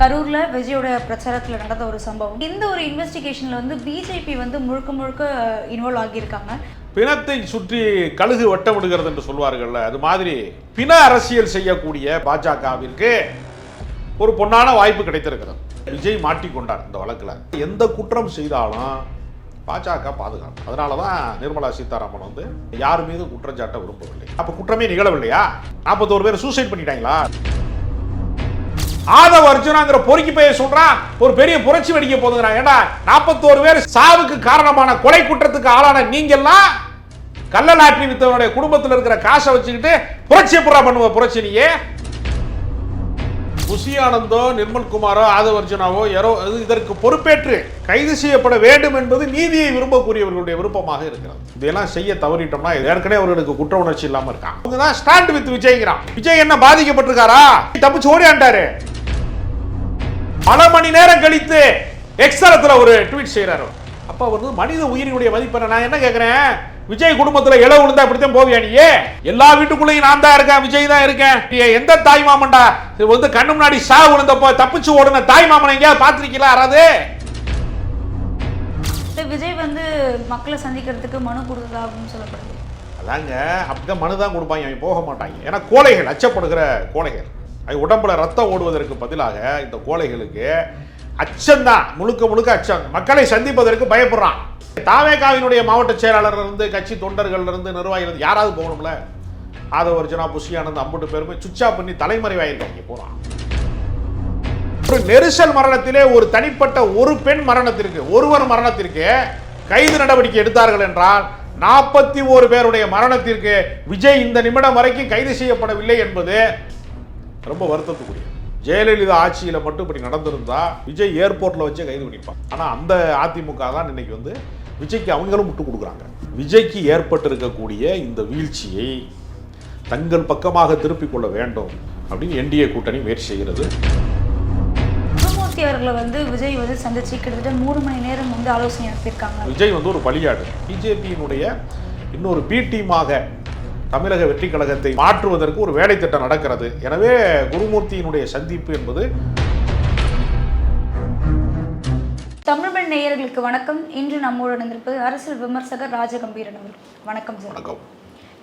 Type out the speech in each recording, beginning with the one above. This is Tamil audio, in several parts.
கரூரில் விஜயோட பிரச்சாரத்தில் நடந்த ஒரு சம்பவம். இந்த ஒரு இன்வெஸ்டிகேஷனில் வந்து பிஜேபி வந்து முழுக்க முழுக்க இன்வால்வ் ஆகியிருக்காங்க. பிணத்தை சுற்றி கழுகு வட்டமிடுகிறது என்று சொல்வார்கள்ல அது மாதிரி பிண அரசியல் செய்யக்கூடிய பாஜகவிற்கு ஒரு பொன்னான வாய்ப்பு கிடைத்திருக்கிறது. விஜய் மாட்டிக்கொண்டார் இந்த வழக்கில். எந்த குற்றம் செய்தாலும் பாஜக பாதுகாப்பு அதனால தான் நிர்மலா சீதாராமன் வந்து யார் மீது குற்றச்சாட்ட விரும்பவில்லை. அப்போ குற்றமே நிகழவில்லையா? நாற்பத்தோரு பேர் சூசைட் பண்ணிட்டாங்களா? ஆதவ அர்ஜுனாங்கிற பொறுக்கி போய் சொல்றான் ஒரு பெரிய புரட்சி வெடிக்க போதுங்கிறான் ஏன்னா நாற்பத்தோரு பேர் சாவுக்கு காரணமான கொலை குற்றத்துக்கு ஆளான நீங்கெல்லாம் கள்ள வித்தவனுடைய குடும்பத்தில் இருக்கிற காசை வச்சுக்கிட்டு புரட்சி புறா பண்ணுவ புரட்சி நீயே? புசி ஆனந்தோ நிர்மல்குமாரோ ஆதவ அர்ஜுனாவோ யாரோ இதற்கு பொறுப்பேற்று கைது செய்யப்பட வேண்டும் என்பது நீதியை விரும்பக்கூடியவர்களுடைய விருப்பமாக இருக்கிறது. இதெல்லாம் செய்ய தவறிட்டோம்னா ஏற்கனவே அவர்களுக்கு குற்ற உணர்ச்சி இல்லாம இருக்கான் அவங்க தான் ஸ்டாண்ட் வித் விஜய்ங்கிறான். விஜய் என்ன பாதிக்கப்பட்டிருக்காரா? தப்பிச்சு ஓடியாண்டாரு. பல மணி நேரம் கழித்து எக்ஸ்தலத்துல ஒரு ட்வீட் செய்யறாரு அப்ப வந்து மனித உயிரினுடைய மதிப்பை நான் என்ன கேக்குறேன்? விஜய் குடும்பத்துல இளவு விழுந்தா இப்படித்தான் போவியா நீயே எல்லா வீட்டுக்குள்ளேயும் நான் தான் இருக்கேன் விஜய் தான் இருக்கேன். நீ எந்த தாய் மாமன்டா? வந்து கண்ணு முன்னாடி சா விழுந்தப்போ தப்பிச்சு ஓடுன தாய் மாமனை எங்கேயாவது பாத்திருக்கீங்களா யாராவது? விஜய் வந்து மக்களை சந்திக்கிறதுக்கு மனு கொடுத்ததாகவும் சொல்லப்படுது. அதாங்க அப்படிதான் மனு தான் கொடுப்பாங்க போக மாட்டாங்க. ஏன்னா கோழைகள் அச்சப்படுகிற கோழைகள். அது உடம்புல ரத்தம் ஓடுவதற்கு பதிலாக இந்த கோழைகளுக்கு அச்சம்தான் முழுக்க முழுக்க அச்சம். மக்களை சந்திப்பதற்கு பயப்படுறான். தாவேகாவினுடைய மாவட்ட செயலாளர்ல இருந்து கட்சி தொண்டர்கள் இருந்து நிர்வாகிகள் யாராவது போகணும்ல? ஆதவ அர்ஜுனா புஷியானந்த் அம்புட்டு பேருமே சுவிட்ச் பண்ணி பண்ணி தலைமறைவாயிருக்காங்க போறான். ஒரு நெரிசல் மரணத்திலே ஒரு தனிப்பட்ட ஒரு பெண் மரணத்திற்கு ஒருவர் மரணத்திற்கு கைது நடவடிக்கை எடுத்தார்கள் என்றால் நாற்பத்தி ஓரு பேருடைய மரணத்திற்கு விஜய் இந்த நிமிடம் வரைக்கும் கைது செய்யப்படவில்லை என்பது ரொம்ப வருத்தத்துக்குரிய. ஜெயலலிதா ஆட்சியில மட்டும் இப்படி நடந்திருந்தா விஜய் ஏர்போர்ட்ல வச்சு கைது பண்ணிப்பான். ஆனா அந்த அதிமுக தான் இன்னைக்கு வந்து விஜய்க்கு அவங்களும் முட்டு கொடுக்குறாங்க. விஜய்க்கு ஏற்பட்டிருக்கக்கூடிய இந்த வீழ்ச்சியை தங்கள் பக்கமாக திருப்பிக் கொள்ள வேண்டும் அப்படின்னு என்டிஏ கூட்டணி முயற்சி செய்கிறது. குருமூர்த்தி அவர்களை வந்து விஜய் வந்து சந்திச்சு கிட்டத்தட்ட மூணு மணி நேரம் வந்து ஆலோசனை நடத்தியிருக்காங்க. விஜய் வந்து ஒரு பலியாடு. பிஜேபியினுடைய இன்னொரு பி டீமாக தமிழக வெற்றி கழகத்தை மாற்றுவதற்கு ஒரு வேலை திட்டம் நடக்கிறது. எனவே குருமூர்த்தியினுடைய சந்திப்பு என்பது தமிழ்மண் நேயர்களுக்கு வணக்கம். இன்று நம்மோடு இணைந்திருப்பது அரசியல் விமர்சகர் ராஜகம்பீரன் அவர்கள். வணக்கம் சார். வணக்கம்.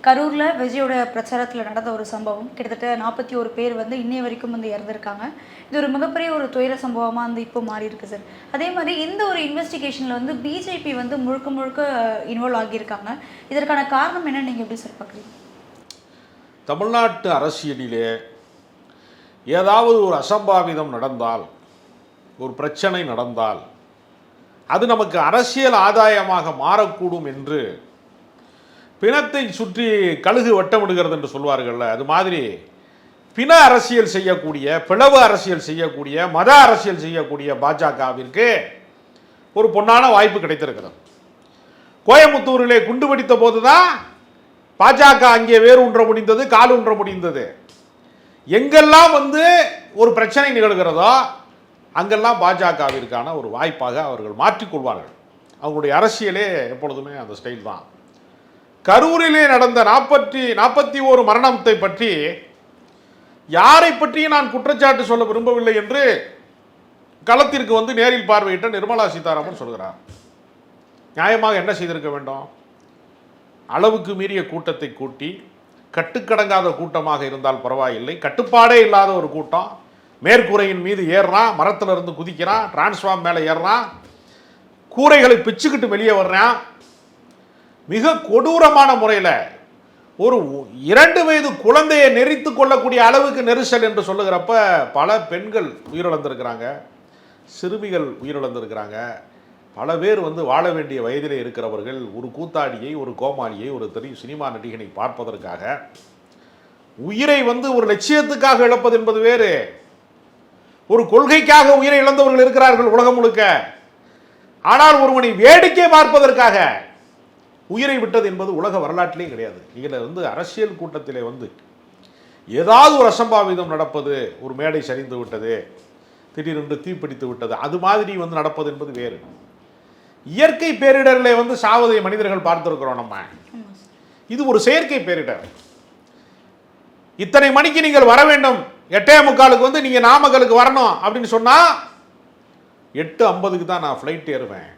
கரூரில் விஜயோட பிரச்சாரத்தில் நடந்த ஒரு சம்பவம். கிட்டத்தட்ட நாற்பத்தி ஒரு பேர் வந்து இன்னைய வரைக்கும் வந்து இறந்துருக்காங்க. இது ஒரு மிகப்பெரிய ஒரு துயர சம்பவமாக வந்து இப்போ மாறி இருக்கு சார் அதே மாதிரி இந்த ஒரு இன்வெஸ்டிகேஷனில் வந்து பிஜேபி வந்து முழுக்க முழுக்க uh, இன்வால்வ் ஆகியிருக்காங்க. இதற்கான காரணம் என்ன நீங்கள் எப்படி சார் பார்க்குறீங்க? தமிழ்நாட்டு அரசியலிலே ஏதாவது ஒரு அசம்பாவிதம் நடந்தால் ஒரு பிரச்சனை நடந்தால் அது நமக்கு அரசியல் ஆதாயமாக மாறக்கூடும் என்று பிணத்தை சுற்றி கழுகு வட்டமிடுகிறது என்று சொல்வார்கள்ல அது மாதிரி பிண அரசியல் செய்யக்கூடிய பிளவு அரசியல் செய்யக்கூடிய மத அரசியல் செய்யக்கூடிய பாஜகவிற்கு ஒரு பொன்னான வாய்ப்பு கிடைத்திருக்கிறது. கோயம்புத்தூரிலே குண்டு வெடித்த போதுதான் பாஜக அங்கே வேறு ஊன்ற முடிந்தது கால் ஊன்ற முடிந்தது. எங்கெல்லாம் வந்து ஒரு பிரச்சனை நிகழ்கிறதோ அங்கெல்லாம் பாஜகவிற்கான ஒரு வாய்ப்பாக அவர்கள் மாற்றிக்கொள்வார்கள் அவங்களுடைய அரசியலே எப்பொழுதுமே அந்த ஸ்டைல் தான். கரூரிலே நடந்த நாற்பத்தி நாற்பத்தி ஓரு மரணத்தை பற்றி யாரை பற்றியும் நான் குற்றச்சாட்டு சொல்ல விரும்பவில்லை என்று களத்திற்கு வந்து நேரில் பார்வையிட்ட நிர்மலா சீதாராமன் சொல்கிறார். நியாயமாக என்ன செய்திருக்க வேண்டும்? அளவுக்கு மீறிய கூட்டத்தை கூட்டி கட்டுக்கடங்காத கூட்டமாக இருந்தால் பரவாயில்லை கட்டுப்பாடே இல்லாத ஒரு கூட்டம் மேற்கூரையின் மீது ஏறுறான் மரத்தில் இருந்து குதிக்கிறான் டிரான்ஸ்ஃபார்ம் மேலே ஏறுறான் கூரைகளை பிச்சுக்கிட்டு வெளியே வர்றான் மிக கொடூரமான முறையில் ஒரு இரண்டு வயது குழந்தையை நெறித்து கொள்ளக்கூடிய அளவுக்கு நெரிசல் என்று சொல்லுகிறப்ப பல பெண்கள் உயிரிழந்திருக்கிறாங்க சிறுமிகள் உயிரிழந்திருக்கிறாங்க. பல பேர் வந்து வாழ வேண்டிய வயதிலே இருக்கிறவர்கள் ஒரு கூத்தாடியை ஒரு கோமாளியை ஒரு தெரி சினிமா நடிகனை பார்ப்பதற்காக உயிரை வந்து ஒரு லட்சியத்துக்காக இழப்பது என்பது வேறு. ஒரு கொள்கைக்காக உயிரை இழந்தவர்கள் இருக்கிறார்கள் உலகம் முழுக்க. ஆனால் ஒருவனை வேடிக்கை பார்ப்பதற்காக உயிரை விட்டது என்பது உலக வரலாற்றிலே கிடையாது. இதில் வந்து அரசியல் கூட்டத்திலே வந்து ஏதாவது ஒரு அசம்பாவிதம் நடப்பது ஒரு மேடை சரிந்து விட்டது திடீரென்று தீப்பிடித்து விட்டது அது மாதிரி வந்து நடப்பது என்பது வேறு. இயற்கை பேரிடரில் வந்து சாவதை மனிதர்கள் பார்த்துருக்குறோம் நம்ம. இது ஒரு செயற்கை பேரிடர். இத்தனை மணிக்கு நீங்கள் வர வேண்டும். எட்டே முக்காலுக்கு வந்து நீங்கள் நாமக்கலுக்கு வரணும் அப்படின்னு சொன்னால் எட்டு ஐம்பதுக்கு தான் நான் ஃப்ளைட் ஏறுவேன்.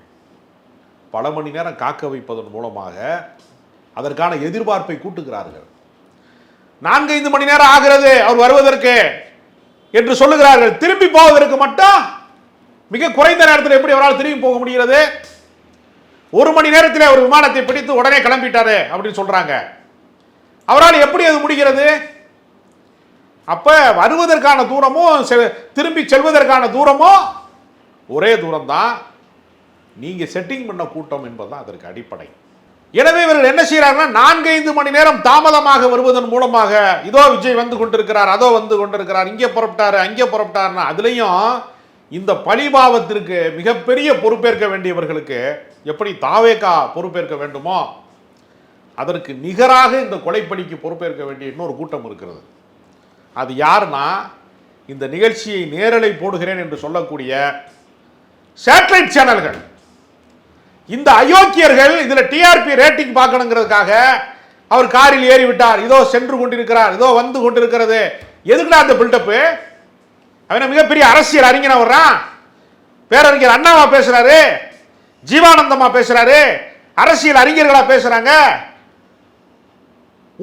பல மணி நேரம் காக்க வைப்பதன் மூலமாக அதற்கான எதிர்பார்ப்பை கூட்டுகிறார்கள். நான்கு ஐந்து மணி நேரம் ஆகிறது அவர் வருவதற்கு என்று சொல்லுகிறார்கள். திரும்பி போவதற்கு மட்டும் மிக குறைந்த நேரத்தில் எப்படி அவரால் திரும்பி போக முடிகிறது? ஒரு மணி நேரத்தில் அவர் விமானத்தை பிடித்து உடனே கிளம்பிட்டாரு அப்படின்னு சொல்றாங்க. அவரால் எப்படி அது முடிகிறது? அப்ப வருவதற்கான தூரமும் செ- திரும்பி செல்வதற்கான தூரமும் ஒரே தூரம்தான். நீங்க செட்டிங் பண்ண கூட்டம் என்பதுதான் அதற்கு அடிப்படை. எனவே இவர்கள் என்ன செய்யறாங்கன்னா நான்கைந்து மணி நேரம் தாமதமாக வருவதன் மூலமாக இதோ விஜய் வந்து கொண்டிருக்கிறார் அதோ வந்து கொண்டிருக்கிறார் இங்கே புறப்பட்டார் அங்கே புறப்பட்டார்னா அதுலேயும் இந்த பழிபாவத்திற்கு மிகப்பெரிய பொறுப்பேற்க வேண்டியவர்களுக்கு எப்படி தாவேக்கா பொறுப்பேற்க வேண்டுமோ அதற்கு நிகராக இந்த கொலைப்பணிக்கு பொறுப்பேற்க வேண்டிய இன்னொரு கூட்டம் இருக்கிறது. அது யாருன்னா இந்த நிகழ்ச்சியை நேரலை போடுகிறேன் என்று சொல்லக்கூடிய சேட்டலைட் சேனல்கள். இந்த அயோக்கியர்கள் இதில் டிஆர்பி ரேட்டிங் பார்க்கணுங்கிறதுக்காக அவர் காரில் ஏறி விட்டார் இதோ சென்று கொண்டிருக்கிறார். இதோ வந்து கொண்டிருக்கிறது. எதுக்குடா அந்த பில்டப்பு அவன் மிகப்பெரிய அரசியல் அறிஞனா வர்றான் பேரறிஞர் அண்ணாவா பேசுறாரு. ஜீவானந்தமா பேசுறாரு. அரசியல் அறிஞர்களா பேசுறாங்க.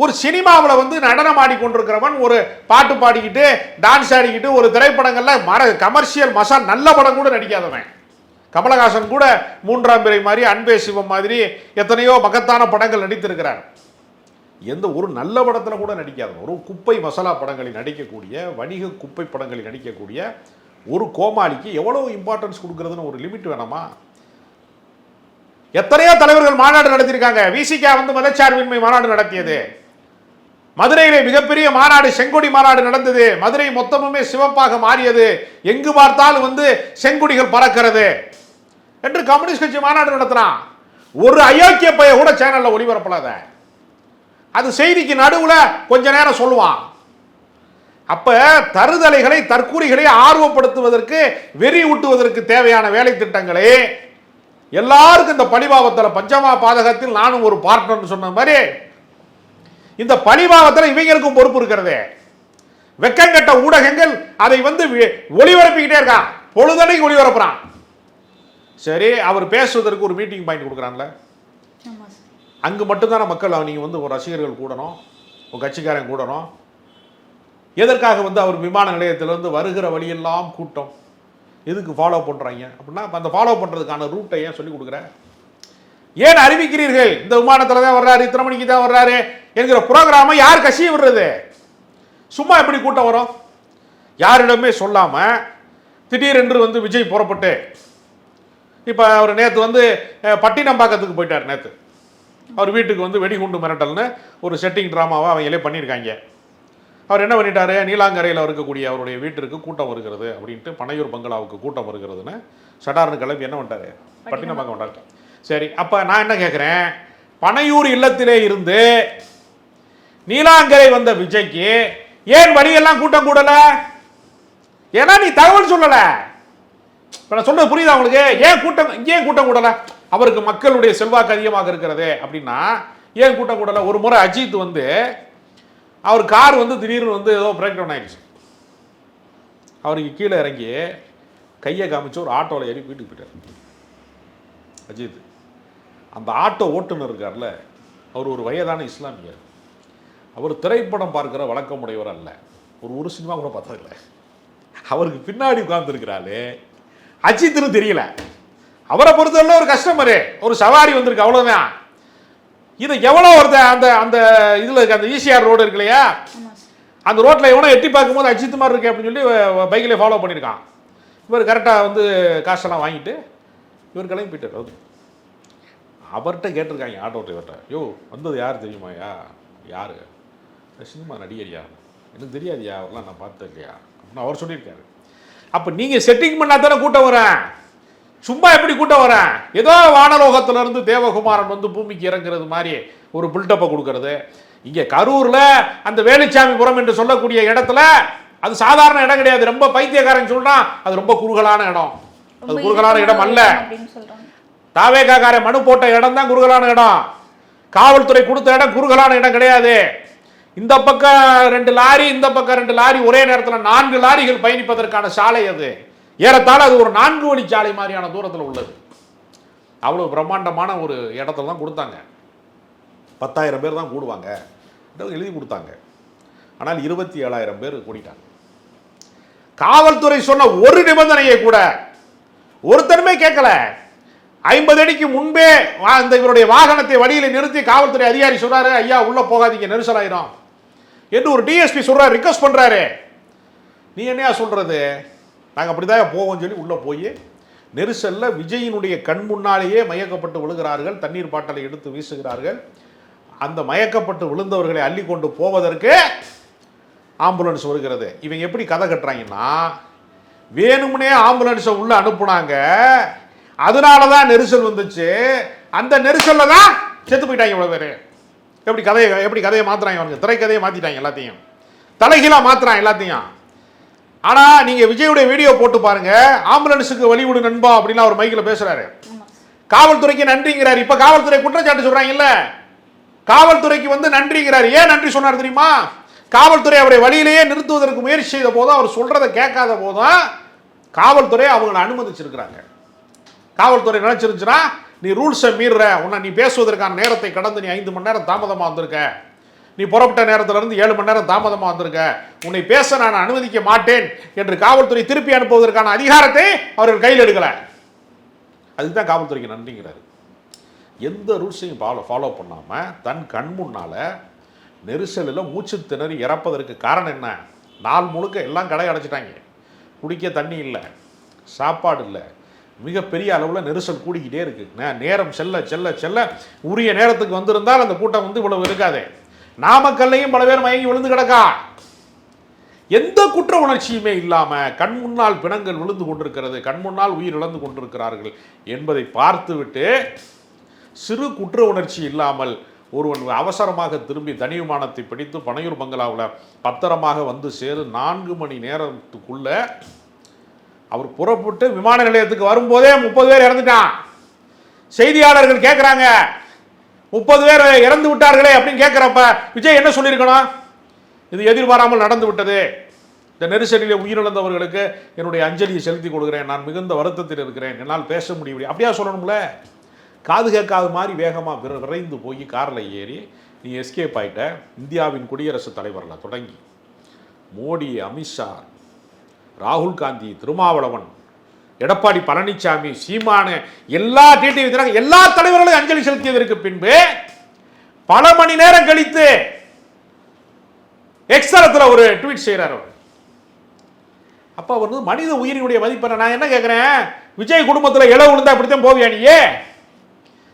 ஒரு சினிமாவில் வந்து நடனம் ஆடிக்கொண்டிருக்கிறவன் ஒரு பாட்டு பாடிக்கிட்டு டான்ஸ் ஆடிக்கிட்டு ஒரு திரைப்படங்கள்ல மர கமர்ஷியல் மசால் நல்ல படம் கூட நடிக்காதவன். கமலஹாசன் கூட மூன்றாம் பிறை மாதிரி அன்பே சிவம் மாதிரி எத்தனையோ மகத்தான படங்கள் நடித்திருக்கிறார். எந்த ஒரு நல்ல படத்தில் கூட நடிக்காத. ஒரு குப்பை மசாலா படங்களில் நடிக்கக்கூடிய வணிக குப்பை படங்களில் நடிக்கக்கூடிய ஒரு கோமாளிக்கு எவ்வளோ இம்பார்ட்டன்ஸ் கொடுக்குறதுன்னு ஒரு லிமிட் வேணாமா? எத்தனையோ தலைவர்கள் மாநாடு நடத்தியிருக்காங்க. விசிகா வந்து மதச்சார்பின்மை மாநாடு நடத்தியது. மதுரையிலே மிகப்பெரிய மாநாடு செங்கொடி மாநாடு நடந்தது. மதுரை மொத்தமுமே சிவப்பாக மாறியது. எங்கு பார்த்தாலும் வந்து செங்குடிகள் பறக்கிறது. என்று கம்யூனிஸ்ட் கட்சி மாநாடு நடத்துறான். ஒரு அயோக்கிய பைய கூட சேனல்ல ஒளிபரப்பலாத. அது செய்திக்கு நடுவுல கொஞ்ச நேரம் சொல்லுவான். அப்ப தருதலைகளை தற்கூறிகளை ஆர்வப்படுத்துவதற்கு வெறி ஊட்டுவதற்கு தேவையான வேலை திட்டங்களை எல்லாருக்கும் இந்த பழிபாவத்தில் பஞ்சமா பாதகத்தில் நானும் ஒரு பார்ட்னர்னு சொன்ன மாதிரி இந்த பழிபாவத்தில் இவங்களுக்கும் பொறுப்பு இருக்கிறது. வெக்கங்கட்ட ஊடகங்கள் அதை வந்து ஒளிபரப்பிக்கிட்டே இருக்கான். பொழுதனைக்கு ஒளிபரப்புறான். சரி அவர் பேசுவதற்கு ஒரு மீட்டிங் பாயிண்ட் கொடுக்குறான்ல. அங்கு மட்டும்தானே மக்கள் நீங்கள் வந்து ஒரு ரசிகர்கள் கூடணும் ஒரு கட்சிக்காரன் கூடணும். எதற்காக வந்து அவர் விமான நிலையத்திலிருந்து வருகிற வழியெல்லாம் கூட்டம்? எதுக்கு ஃபாலோ பண்ணுறாங்க அப்படின்னா அப்ப அந்த ஃபாலோ பண்ணுறதுக்கான ரூட்டை ஏன் சொல்லி கொடுக்குற? ஏன் அறிவிக்கிறீர்கள்? இந்த விமானத்தில் தான் வர்றாரு இத்தனை மணிக்கு தான் வர்றாரு என்கிற ப்ரோக்ராமை யார் கசிய விடுறது? சும்மா எப்படி கூட்டம் வரும்? யாரிடமே சொல்லாமல் திடீரென்று வந்து விஜய் புறப்பட்டு இப்போ அவர் நேற்று வந்து பட்டினம்பாக்கத்துக்கு போயிட்டார் நேற்று அவர் வீட்டுக்கு வந்து வெடிகுண்டு மிரட்டல்னு ஒரு செட்டிங் ட்ராமாவை அவங்களே பண்ணியிருக்காங்க. அவர் என்ன பண்ணிட்டாரு? நீலாங்கரையில் இருக்கக்கூடிய அவருடைய வீட்டிற்கு கூட்டம் வருகிறது அப்படின்ட்டு பனையூர் பங்களாவுக்கு கூட்டம் வருகிறதுன்னு சடார்னு கிளம்பி என்ன பண்ணிட்டாரு? பட்டினம்பாக்கம் வந்தாரு சரி அப்போ நான் என்ன கேட்குறேன் பனையூர் இல்லத்திலே இருந்து நீலாங்கரை வந்த விஜய்க்கு ஏன் வழியெல்லாம் கூட்டம் கூடல? ஏன்னா நீ தகவல் சொல்லலை. இப்போ நான் சொல்றது புரியுதா உங்களுக்கு? ஏன் கூட்டம் ஏன் கூட்டம் கூடல? அவருக்கு மக்களுடைய செல்வாக்கு அதிகமாக இருக்கிறது அப்படின்னா ஏன் கூட்டம் கூடல? ஒரு முறை அஜித் வந்து அவர் கார் வந்து திடீர்னு வந்து ஏதோ பிரேக் டவுன் ஆயிடுச்சு. அவருக்கு கீழே இறங்கி கையை காமிச்சு ஒரு ஆட்டோவில் ஏறி வீட்டுக்கு போயிட்டார். அஜித். அந்த ஆட்டோ ஓட்டுநர் இருக்கார்ல அவர் ஒரு வயதான இஸ்லாமியர். அவர் திரைப்படம் பார்க்கிற வழக்கமுடையவர் அல்ல. ஒரு ஒரு சினிமா கூட பார்த்ததில்லை. அவருக்கு பின்னாடி உட்கார்ந்துருக்கிறாரு அஜித்னு தெரியல. அவரை பொறுத்தவரை ஒரு கஸ்டமரு ஒரு சவாரி வந்திருக்கு அவ்வளவுதான். இதை எவ்வளோ ஒருத்தன் அந்த அந்த இதில் இருக்க அந்த ஈசிஆர் ரோடு இருக்கு இல்லையா? அந்த ரோட்டில் எவனோ எட்டி பார்க்கும்போது அஜித் மாதிரி இருக்கு அப்படின்னு சொல்லி பைக்கில் ஃபாலோ பண்ணியிருக்கான். இவர் கரெக்டாக வந்து காசெல்லாம் வாங்கிட்டு இவர் கிளம்பி போயிட்டார். அவர் அவர்கிட்ட கேட்டிருக்காங்க ஆட்டோ டிரைவர்கிட்ட யோ வந்தது யார் தெரியுமாயா யார்? சினிமா நடிகரியா எனக்கு தெரியாதுயா அவர்லாம் நான் பார்த்தேன் இல்லையா அப்படின்னு அவர் சொல்லியிருக்காரு. அப்போ நீங்கள் செட்டிங் பண்ணா தானே கூட்டம் வரேன் சும்மா எப்படி கூட்டம் வரேன் ஏதோ வானலோகத்துல இருந்து தேவகுமாரன் வந்து பூமிக்கு இறங்குறது மாதிரி ஒரு பில்டப்பை கொடுக்கறது. இங்கே கரூரில் அந்த வேலுச்சாமிபுரம் என்று சொல்லக்கூடிய இடத்துல அது சாதாரண இடம் கிடையாது. ரொம்ப பைத்தியக்காரன் சொல்றான் அது ரொம்ப குறுகலான இடம். அது குறுகலான இடம் அல்ல. தாவேகாக்காரன் மனு போட்ட இடம் தான் குறுகலான இடம். காவல்துறை கொடுத்த இடம் குறுகலான இடம் கிடையாது. இந்த பக்கம் ரெண்டு லாரி இந்த பக்கம் ரெண்டு லாரி ஒரே நேரத்தில் நான்கு லாரிகள் பயணிப்பதற்கான சாலை அது. ஏறத்தாழ அது ஒரு நான்கு வழி சாலை மாதிரியான தூரத்தில் உள்ளது. அவ்வளோ பிரம்மாண்டமான ஒரு இடத்துல தான் கொடுத்தாங்க. பத்தாயிரம் பேர் தான் கூடுவாங்க. என்று எழுதி கொடுத்தாங்க. ஆனால் இருபத்தி ஏழாயிரம் பேர் கூடிட்டாங்க. காவல்துறை சொன்ன ஒரு நிபந்தனையை கூட ஒருத்தருமே கேட்கல. ஐம்பது அடிக்கு முன்பே வா- இந்த இவருடைய வாகனத்தை வழியில் நிறுத்தி காவல்துறை அதிகாரி சொல்றாரு ஐயா உள்ள போகாதீங்க நெரிசலாயிரும். என்று ஒரு டிஎஸ்பி சொல்கிறார் ரிக்வஸ்ட் பண்ணுறாரு நீ என்னையா சொல்கிறது நாங்கள் அப்படிதான் போவோம்னு சொல்லி உள்ளே போய் நெரிசலில் விஜயினுடைய கண் முன்னாலேயே மயக்கப்பட்டு விழுகிறார்கள் தண்ணீர் பாட்டலை எடுத்து வீசுகிறார்கள். அந்த மயக்கப்பட்டு விழுந்தவர்களை அள்ளி கொண்டு போவதற்கு ஆம்புலன்ஸ் வருகிறது. இவங்க எப்படி கதை கட்டுறாங்கன்னா வேணும்னே ஆம்புலன்ஸை உள்ள அனுப்புனாங்க. அதனால தான் நெரிசல் வந்துச்சு. அந்த நெரிசலில் தான் செத்து போயிட்டாங்க இவ்வளோ பேர். எப்படி கதையை எப்படி கதையை மாத்துறாங்க அவனுங்க திரைக்கதையை மாத்திட்டாங்க எல்லாத்தையும். தலைகீழா மாத்துறான் எல்லாத்தையும். ஆனா நீங்க விஜயுடைய வீடியோ போட்டு பாருங்க. ஆம்புலன்ஸுக்கு வழிவிடு நண்பா அப்படின்னு அவர் மைக்கில் பேசுறாரு. ஆமாம் காவல்துறைக்கு நன்றிங்கிறார். இப்ப காவல்துறை குற்றச்சாட்டு சொல்றாங்கல்ல? காவல்துறைக்கு வந்து நன்றிங்கிறார். ஏன் நன்றி சொன்னார் தெரியுமா? காவல்துறை அவரை வழியிலேயே நிறுத்துவதற்கு முயற்சி செய்த போதும் அவர் சொல்றதை கேட்காத போதும் காவல்துறை அவங்களை அனுமதிச்சிருக்கிறாங்க. காவல்துறை நினைச்சிருந்துச்சுன்னா நீ ரூல்ஸை மீறுற உன்னை நீ பேசுவதற்கான நேரத்தை கடந்து நீ ஐந்து மணி நேரம் தாமதமாக வந்திருக்க. நீ புறப்பட்ட நேரத்திலிருந்து ஏழு மணி நேரம் தாமதமாக வந்திருக்க. உன்னை பேச நான் அனுமதிக்க மாட்டேன் என்று காவல்துறை திருப்பி அனுப்புவதற்கான அதிகாரத்தை அவர்கள் கையில் எடுக்கலை. அதுக்கு தான் காவல்துறைக்கு நன்றிங்கிறாரு. எந்த ரூல்ஸையும் ஃபாலோ ஃபாலோ பண்ணாமல் தன் கண் முன்னால் நெரிசலில் மூச்சு திணறி இறப்பதற்கு காரணம் என்ன? நாள் முழுக்க எல்லாம் கடை அடைச்சிட்டாங்க. குடிக்க தண்ணி இல்லை சாப்பாடு இல்லை மிகப்பெரிய அளவில் நெரிசல் கூடிக்கிட்டே இருக்குது நேரம் செல்ல செல்ல செல்ல உரிய நேரத்துக்கு வந்திருந்தால் அந்த கூட்டம் வந்து இவ்வளவு இருக்காது. நாமக்கல்லையும் பல பேர் மயங்கி விழுந்து கிடக்கா? எந்த குற்ற உணர்ச்சியுமே இல்லாம கண் முன்னால் பிணங்கள் விழுந்து கொண்டிருக்கிறது கண் முன்னால் உயிர் இழந்து கொண்டிருக்கிறார்கள் என்பதை பார்த்துவிட்டு சிறு குற்ற உணர்ச்சி இல்லாமல் ஒருவன் அவசரமாக திரும்பி தனி விமானத்தை பிடித்து பனையூர் பங்களாவில் பத்திரமாக வந்து சேரு நான்கு மணி நேரத்துக்குள்ளே அவர் புறப்பட்டு விமான நிலையத்துக்கு வரும்போதே முப்பது பேர் இறந்துட்டான். செய்தியாளர்கள் கேட்குறாங்க முப்பது பேர் இறந்து விட்டார்களே அப்படின்னு கேட்குறப்ப விஜய் என்ன சொல்லியிருக்கணும்? இது எதிர்பாராமல் நடந்து விட்டது. இந்த நெரிசலில் உயிரிழந்தவர்களுக்கு என்னுடைய அஞ்சலியை செலுத்தி கொடுக்குறேன் நான் மிகுந்த வருத்தத்தில் இருக்கிறேன். என்னால் பேச முடியவில்லை அப்படியா சொல்லணும்ல? காது கேட்காத மாதிரி வேகமாக விரைந்து போய் காரில் ஏறி நீ எஸ்கேப் ஆகிட்ட இந்தியாவின் குடியரசுத் தலைவரில் தொடங்கி. மோடி அமித்ஷா ராகுல் காந்தி திருமாவளவன் எடப்பாடி பழனிசாமி சீமானு எல்லா டிடிவி எல்லா தலைவர்களும் அஞ்சலி செலுத்தியதற்கு பின்பு பல மணி நேரம் கழித்து எக்ஸ்தலத்தில் ஒரு ட்வீட் செய்கிறார் அவர். அப்போ அவர் வந்து மனித உயிரினுடைய மதிப்பெண்ண? நான் என்ன கேட்குறேன் விஜய் குடும்பத்தில் இளவு விழுந்தா அப்படித்தான் போவியா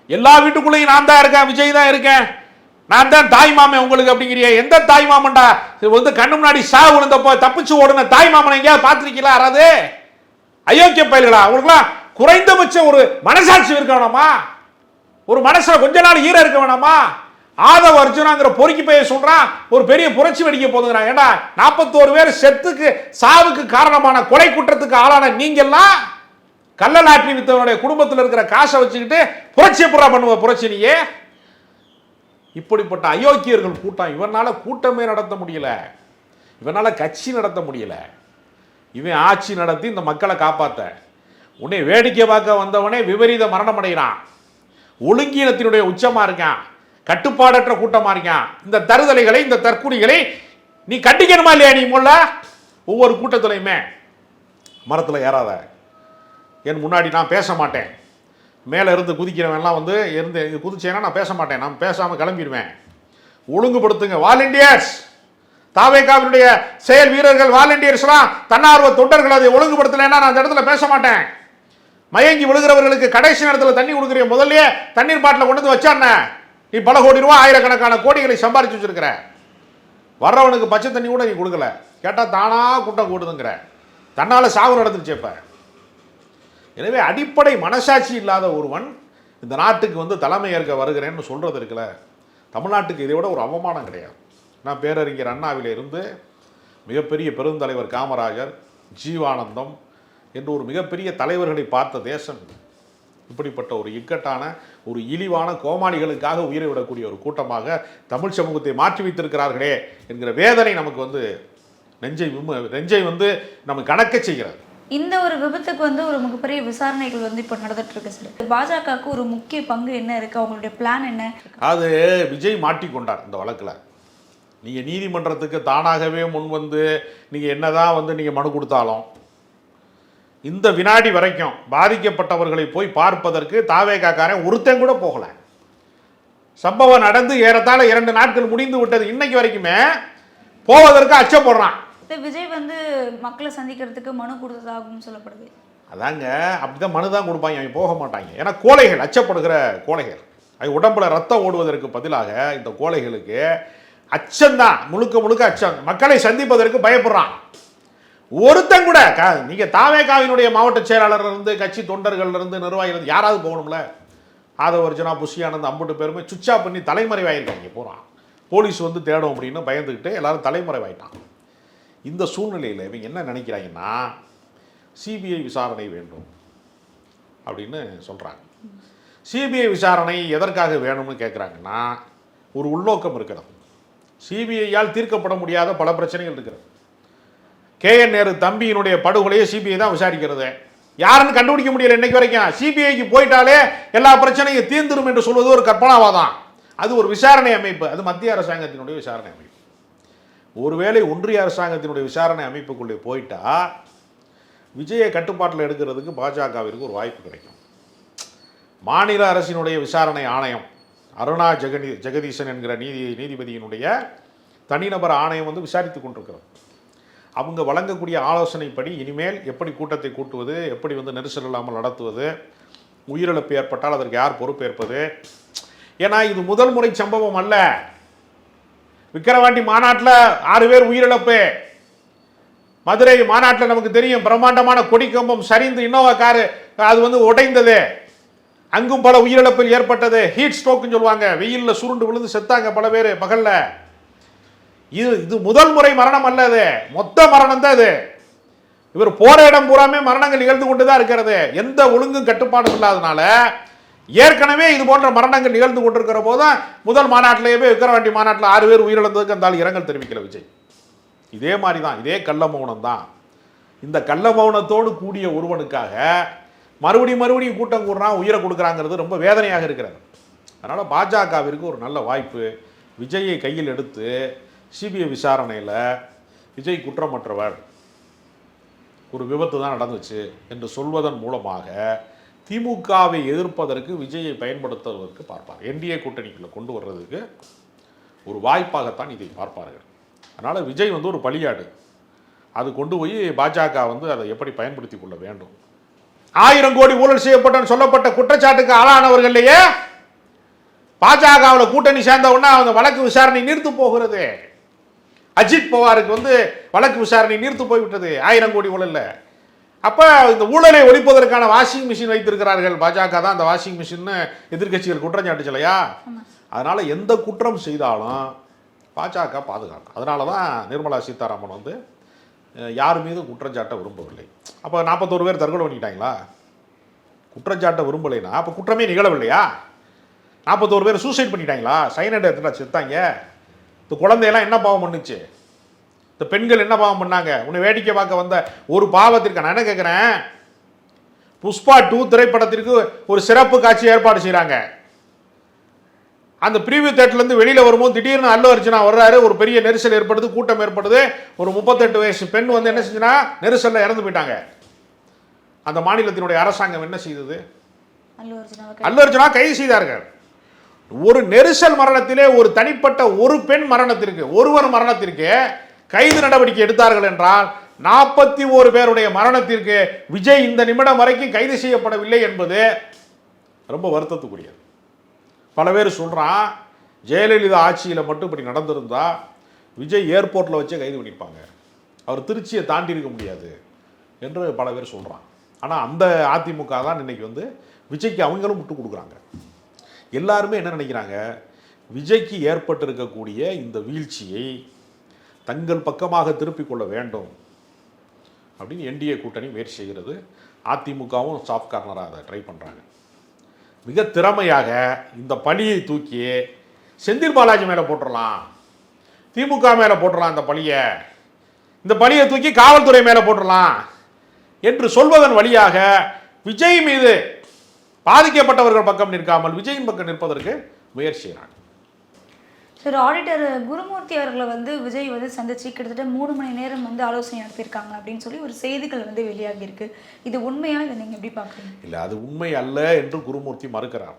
எல்லா வீட்டுக்குள்ளேயும் நான் தான் இருக்கேன் விஜய் தான் இருக்கேன். நான் தான் தாய் மாமன் உங்களுக்கு அப்படிங்கிறிய. எந்த தாய் மாமன்டா? இது வந்து கண்ணு முன்னாடி சா விழுந்தப்போ தப்பிச்சு ஓடுன தாய் மாமனை எங்கேயாவது பார்த்துருக்கீங்களா? யாராவது? அயோக்கிய பயல்களா? அவங்களுக்குலாம் குறைந்தபட்சம் ஒரு மனசாட்சி இருக்க வேணாமா? ஒரு மனசில் கொஞ்ச நாள் ஈர இருக்க வேணாமா? ஆதவ அர்ஜுனாங்கிற பொறுக்கி போய் சொல்றான் ஒரு பெரிய புரட்சி வெடிக்க போதுங்கிறான் ஏண்டா நாற்பத்தோரு பேர் செத்துக்கு சாவுக்கு காரணமான கொலை குற்றத்துக்கு ஆளான நீங்கெல்லாம் கள்ளலாட்டி வித்தவனுடைய குடும்பத்தில் இருக்கிற காசை வச்சுக்கிட்டு புரட்சி புறா பண்ணுவ புரட்சி நீயே. இப்படிப்பட்ட அயோக்கியர்கள் கூட்டம் இவனால் கூட்டமே நடத்த முடியல. இவனால் கட்சி நடத்த முடியல. இவன் ஆட்சி நடத்தி இந்த மக்களை காப்பாற்ற உன்னை வேடிக்கை பார்க்க வந்தவனே விபரீத மரணம் அடைகிறான் ஒழுங்கீனத்தினுடைய உச்சமாக இருக்கான். கட்டுப்பாடற்ற கூட்டமாக இருக்கான். இந்த தருதலைகளை இந்த தற்குறிகளை நீ கண்டிக்கணுமா இல்லையா நீ முல்ல? ஒவ்வொரு கூட்டத்திலையுமே மரத்தில் ஏறாத. என் முன்னாடி நான் பேச மாட்டேன். மேலே இருந்து குதிக்கிறவன்லாம் வந்து இருந்து குதிச்சேன்னா நான் பேச மாட்டேன். நான் பேசாமல் கிளம்பிடுவேன். ஒழுங்குபடுத்துங்க. வாலண்டியர்ஸ் தாவேகாவினுடைய செயல் வீரர்கள் வாலண்டியர்ஸ்லாம் தன்னார்வ தொண்டர்கள் அதை ஒழுங்குபடுத்தலைன்னா நான் அந்த இடத்துல பேச மாட்டேன். மயங்கி விழுகிறவர்களுக்கு கடைசி நேரத்தில் தண்ணி கொடுக்குற முதல்லயே தண்ணீர் பாட்டில் கொண்டு வந்து வச்சாண்ண நீ பல கோடி ரூபா ஆயிரக்கணக்கான கோடிகளை சம்பாரிச்சு வச்சிருக்கிற. வர்றவனுக்கு பச்சை தண்ணி கூட நீ கொடுக்கல. கேட்டால் தானாக கூட்டம் கூடுதுங்கிற. தன்னால் சாவு நடந்துருச்சு இப்போ. எனவே அடிப்படை மனசாட்சி இல்லாத ஒருவன் இந்த நாட்டுக்கு வந்து தலைமை ஏற்க வருகிறேன்னு சொல்கிறது இருக்குல்ல. தமிழ்நாட்டுக்கு இதை விட ஒரு அவமானம் கிடையாது. நான் பேரறிஞர் அண்ணாவிலிருந்து மிகப்பெரிய பெருந்தலைவர் காமராஜர் ஜீவானந்தம் என்று ஒரு மிகப்பெரிய தலைவர்களை பார்த்த தேசம். இப்படிப்பட்ட ஒரு இக்கட்டான ஒரு இழிவான கோமாளிகளுக்காக உயிரை விடக்கூடிய ஒரு கூட்டமாக தமிழ் சமூகத்தை மாற்றி வைத்திருக்கிறார்களே என்கிற வேதனை நமக்கு வந்து நெஞ்சை நெஞ்சை வந்து நம்ம கணக்க செய்கிறது. இந்த ஒரு விபத்துக்கு வந்து ஒரு மிகப்பெரிய விசாரணைகள் வந்து இப்போ நடந்துட்டு இருக்கு சார் பாஜகவுக்கு ஒரு முக்கிய பங்கு என்ன இருக்கு? அவங்களுடைய பிளான் என்ன? அது விஜய் மாட்டிக்கொண்டார் இந்த வழக்கில். நீங்கள் நீதிமன்றத்துக்கு தானாகவே முன் வந்து நீங்கள் என்னதான் வந்து நீங்கள் மனு கொடுத்தாலும் இந்த வினாடி வரைக்கும் பாதிக்கப்பட்டவர்களை போய் பார்ப்பதற்கு தாவேகாக்காரன் ஒருத்தன் கூட போகலை. சம்பவம் நடந்து ஏறத்தாழ இரண்டு நாட்கள் முடிந்து விட்டது. இன்னைக்கு வரைக்குமே போவதற்கு அச்சப்படுறான். இப்போ விஜய் வந்து மக்களை சந்திக்கிறதுக்கு மனு கொடுத்ததாகவும் சொல்லப்படுது. அதாங்க அப்படிதான் மனு தான் கொடுப்பாங்க அவங்க போக மாட்டாங்க. ஏன்னா கோழைகள் அச்சப்படுகிற கோழைகள். அது உடம்புல ரத்தம் ஓடுவதற்கு பதிலாக இந்த கோழைகளுக்கு அச்சம்தான். முழுக்க முழுக்க அச்சம். மக்களை சந்திப்பதற்கு பயப்படுறான். ஒருத்தன் கூட க நீங்கள் தாவேகாவினுடைய மாவட்ட செயலாளர் இருந்து கட்சி தொண்டர்கள் இருந்து நிர்வாகிகள் யாராவது போகணும்ல? ஆதவர்ஜனா புஷியானந்த் அம்புட்டு பேருமே சுவிட்ச் ஆஃப் பண்ணி தலைமறைவாயிருக்காங்க போகிறான் போலீஸ் வந்து தேடும் அப்படின்னு பயந்துக்கிட்டு எல்லாரும் தலைமறைவாயிட்டான். இந்த சூழ்நிலையில் இவங்க என்ன நினைக்கிறாங்கன்னா சிபிஐ விசாரணை வேண்டும் அப்படின்னு சொல்கிறாங்க சிபிஐ விசாரணை எதற்காக வேணும்னு கேட்குறாங்கன்னா ஒரு உள்நோக்கம் இருக்கிறது. சிபிஐயால் தீர்க்கப்பட முடியாத பல பிரச்சனைகள் இருக்கிறது. கேஎன் நேரு தம்பியினுடைய படுகொலையை சிபிஐ தான் விசாரிக்கிறது. யாருன்னு கண்டுபிடிக்க முடியல இன்னைக்கு வரைக்கும். சிபிஐக்கு போயிட்டாலே எல்லா பிரச்சனையும் தீர்ந்துடும் என்று சொல்வது ஒரு கற்பனாவாதான். அது ஒரு விசாரணை அமைப்பு. அது மத்திய அரசாங்கத்தினுடைய விசாரணை அமைப்பு. ஒருவேளை ஒன்றிய அரசாங்கத்தினுடைய விசாரணை அமைப்புக்குள்ளே போயிட்டா விஜயை கட்டுப்பாட்டில் எடுக்கிறதுக்கு பாஜகவிற்கு ஒரு வாய்ப்பு கிடைக்கும். மாநில அரசினுடைய விசாரணை ஆணையம் அருணா ஜெகதி ஜெகதீசன் என்கிற நீதி நீதிபதியினுடைய தனிநபர் ஆணையம் வந்து விசாரித்து கொண்டிருக்கிறது. அவங்க வழங்கக்கூடிய ஆலோசனைப்படி இனிமேல் எப்படி கூட்டத்தை கூட்டுவது எப்படி வந்து நெரிசல் இல்லாமல் நடத்துவது உயிரிழப்பு ஏற்பட்டால் அதற்கு யார் பொறுப்பேற்பது? ஏன்னா இது முதல் முறை சம்பவம் அல்ல. விக்கிரவாண்டி மாநாட்டில் ஆறு பேர் உயிரிழப்பு. மதுரை மாநாட்டில் நமக்கு தெரியும் பிரம்மாண்டமான கொடி கம்பம் சரிந்து இன்னோவா காரு அது வந்து உடைந்தது. அங்கும் பல உயிரிழப்பில் ஏற்பட்டது. ஹீட் ஸ்ட்ரோக்குன்னு சொல்லுவாங்க. வெயிலில் சுருண்டு விழுந்து செத்தாங்க பல பேர் பகலில். இது இது முதல் முறை மரணம் அல்ல அது. மொத்த மரணம் தான் இது இவர் போற இடம் பூராமே மரணங்கள் நிகழ்ந்து கொண்டு தான் இருக்கிறது. எந்த ஒழுங்கும் கட்டுப்பாடும் இல்லாதனால ஏற்கனவே இது போன்ற மரணங்கள் நிகழ்ந்து கொண்டிருக்கிற போதும் முதல் மாநாட்டிலேயே விக்கிரவாண்டி மாநாட்டில் ஆறு பேர் உயிரிழந்ததுக்கு அந்த ஆள் இரங்கல் தெரிவிக்கல விஜய். இதே மாதிரி தான் இதே கள்ள மௌனம் தான். இந்த கள்ள மௌனத்தோடு கூடிய ஒருவனுக்காக மறுபடியும் மறுபடியும் கூட்டம் கூடுறான் உயிரை கொடுக்குறாங்கிறது ரொம்ப வேதனையாக இருக்கிறது. அதனால் பாஜகவிற்கு ஒரு நல்ல வாய்ப்பு. விஜயை கையில் எடுத்து சிபிஐ விசாரணையில் விஜய் குற்றமற்றவர். ஒரு விபத்து தான் நடந்துச்சு என்று சொல்வதன் மூலமாக திமுகவை எதிர்ப்பதற்கு விஜயை பயன்படுத்துவதற்கு பார்ப்பார் என்டிஏ கூட்டணிக்குள்ளே கொண்டு வர்றதுக்கு ஒரு வாய்ப்பாகத்தான் இதை பார்ப்பார்கள். அதனால் விஜய் வந்து ஒரு பலியாடு அது கொண்டு போய் பாஜக வந்து அதை எப்படி பயன்படுத்தி கொள்ள வேண்டும்? ஆயிரம் கோடி ஊழல் செய்யப்பட்டன்னு சொல்லப்பட்ட குற்றச்சாட்டுக்கு ஆளானவர்களையே பாஜகவில் கூட்டணி சேர்ந்த உடனே அவங்க வழக்கு விசாரணை நீர்த்து போகிறது. அஜித் பவாருக்கு வந்து வழக்கு விசாரணை நீர்த்து போய்விட்டது. ஆயிரம் கோடி ஊழலில். அப்போ இந்த ஊழலை ஒழிப்பதற்கான வாஷிங் மிஷின் வைத்திருக்கிறார்கள். பாஜக தான் அந்த வாஷிங் மிஷின்னு எதிர்க்கட்சிகள் குற்றம் சாட்டுச்சலையா அதனால் எந்த குற்றம் செய்தாலும் பாஜக பாதுகாக்கும். அதனால தான் நிர்மலா சீதாராமன் வந்து யார் மீதும் குற்றம் சாட்ட விரும்பவில்லை. அப்போ நாற்பத்தோரு பேர் தற்கொலை பண்ணிட்டாங்களா குற்றம் சாட்ட விரும்பலைன்னா அப்போ குற்றமே நிகழவில்லையா? நாற்பத்தோரு பேர் சூசைட் பண்ணிட்டாங்களா? சைனட் எடுத்துட்டா செத்தாங்க. இந்த குழந்தையெல்லாம் என்ன பாவம் பண்ணுச்சு? இந்த பெண்கள் என்ன பாவம் பண்ணாங்க? உன்னை வேடிக்கை பார்க்க வந்த ஒரு பாவத்திற்கு நான் என்ன கேட்குறேன் புஷ்பா டூ திரைப்படத்திற்கு ஒரு சிறப்பு காட்சி ஏற்பாடு செய்கிறாங்க அந்த ப்ரீவியூ தேட்டர்லேருந்து வெளியில் வரும்போது திடீர்னு அல்லு அர்ஜுனா வர்றாரு. ஒரு பெரிய நெரிசல் ஏற்படுது கூட்டம் ஏற்படுது. ஒரு முப்பத்தெட்டு வயசு பெண் வந்து என்ன செஞ்சுனா நெரிசலில் இறந்து போயிட்டாங்க. அந்த மாநிலத்தினுடைய அரசாங்கம் என்ன செய்தது? அல்லு அர்ஜுனா கைது செய்தார்கள். ஒரு நெரிசல் மரணத்திலே ஒரு தனிப்பட்ட ஒரு பெண் மரணத்திற்கு ஒருவர் மரணத்திற்கு கைது நடவடிக்கை எடுத்தார்கள் என்றால் நாற்பத்தி ஓரு பேருடைய மரணத்திற்கு விஜய் இந்த நிமிடம் வரைக்கும் கைது செய்யப்படவில்லை என்பது ரொம்ப வருத்தத்துக்குரியது. பல பேர் சொல்கிறான் ஜெயலலிதா ஆட்சியில் மட்டும் இப்படி நடந்திருந்தா விஜய் ஏர்போர்ட்டில் வச்சே கைது பண்ணியிருப்பாங்க அவர் திருச்சியை தாண்டி இருக்க முடியாது. என்று பல பேர் சொல்கிறான் ஆனால் அந்த அதிமுக தான் இன்னைக்கு வந்து விஜய்க்கு அவங்களும் விட்டு கொடுக்குறாங்க. எல்லாருமே என்ன நினைக்கிறாங்க? விஜய்க்கு ஏற்பட்டிருக்கக்கூடிய இந்த வீழ்ச்சியை தங்கள் பக்கமாக திருப்பிக் கொள்ள வேண்டும் அப்படின்னு என்டிஏ கூட்டணி முயற்சி செய்கிறது. அதிமுகவும் சாஃப்ட் கார்னராக அதை ட்ரை பண்ணுறாங்க மிக திறமையாக இந்த பழியை தூக்கி செந்தில் பாலாஜி மேலே போட்டுடலாம் திமுக மேலே போட்டுடலாம் இந்த பழியை. இந்த பழியை தூக்கி காவல்துறை மேலே போட்டுடலாம் என்று சொல்வதன் வழியாக விஜய் மீது பாதிக்கப்பட்டவர்கள் பக்கம் நிற்காமல் விஜயின் பக்கம் நிற்பதற்கு முயற்சி செய்கிறாங்க சார் ஆடிட்டர் குருமூர்த்தி அவர்களை வந்து விஜய் வந்து சந்திச்சு கிட்டத்தட்ட மூணு மணி நேரம் வந்து ஆலோசனை நடத்தியிருக்காங்க அப்படின்னு சொல்லி ஒரு செய்திகள் வந்து வெளியாகி இருக்கு இது உண்மையா? இதை நீங்கள் எப்படி பார்க்குறீங்க? இல்லை அது உண்மை அல்ல என்று குருமூர்த்தி மறுக்கிறார்.